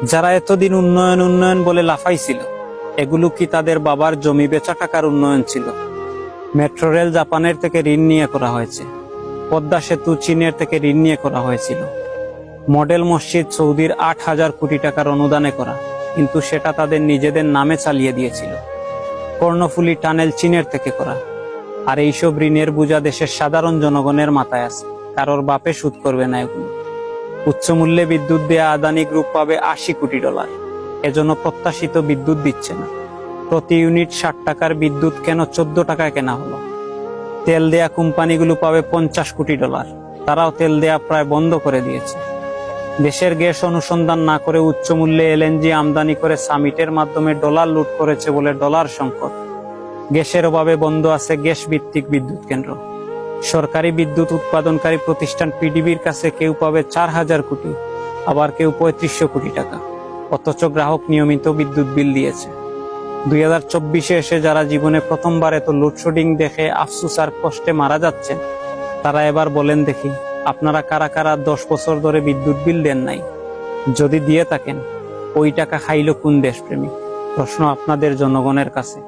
যারা এতদিন উন্নয়ন উন্নয়ন বলে লাফাইছিল, এগুলো কি তাদের বাবার জমি বেচা টাকার উন্নয়ন ছিল? মেট্রো রেল জাপানের থেকে ঋণ নিয়ে করা হয়েছে। পদ্মা সেতু চীনের থেকে ঋণ নিয়ে করা হয়েছিল। মডেল মসজিদ সৌদির আট হাজার কোটি টাকার অনুদানে করা, কিন্তু সেটা তাদের নিজেদের নামে চালিয়ে দিয়েছিল। কর্ণফুলী টানেল চীনের থেকে করা। আর এইসব ঋণের বোঝা দেশের সাধারণ জনগণের মাথায় আছে। কারোর বাপে সুদ করবে না এগুলো। উচ্চ মূল্যে বিদ্যুৎ দেয়া আদানি গ্রুপ পাবে আশি কোটি ডলার। এজন্য প্রত্যাশিত বিদ্যুৎ দিচ্ছে না। প্রতি ইউনিট ষাট টাকার বিদ্যুৎ কেন চোদ্দ টাকায় কেনা হলো? তেল দেয়া কোম্পানিগুলো পাবে পঞ্চাশ কোটি ডলার। তারাও তেল দেয়া প্রায় বন্ধ করে দিয়েছে। দেশের গ্যাস অনুসন্ধান না করে উচ্চ মূল্যে এলএনজি আমদানি করে সামিটের মাধ্যমে ডলার লুট করেছে বলে ডলার সংকট। গ্যাসের অভাবে বন্ধ আছে গ্যাস ভিত্তিক বিদ্যুৎ কেন্দ্র। সরকারি বিদ্যুৎ উৎপাদনকারী প্রতিষ্ঠান পিডিবির কাছে কেউ পাবে চার হাজার কোটি, আবার কেউ পঁয়ত্রিশশো কোটি টাকা। অথচ গ্রাহক নিয়মিত বিদ্যুৎ বিল দিয়েছে। দুই হাজার চব্বিশে এসে যারা জীবনে প্রথমবার এত লোডশেডিং দেখে আফসুস আর কষ্টে মারা যাচ্ছে তারা এবার বলেন, দেখি, আপনারা কারা কারা দশ বছর ধরে বিদ্যুৎ বিল দেন নাই? যদি দিয়ে থাকেন, ওই টাকা খাইলো কোন দেশপ্রেমী প্রশ্ন আপনাদের জনগণের কাছে।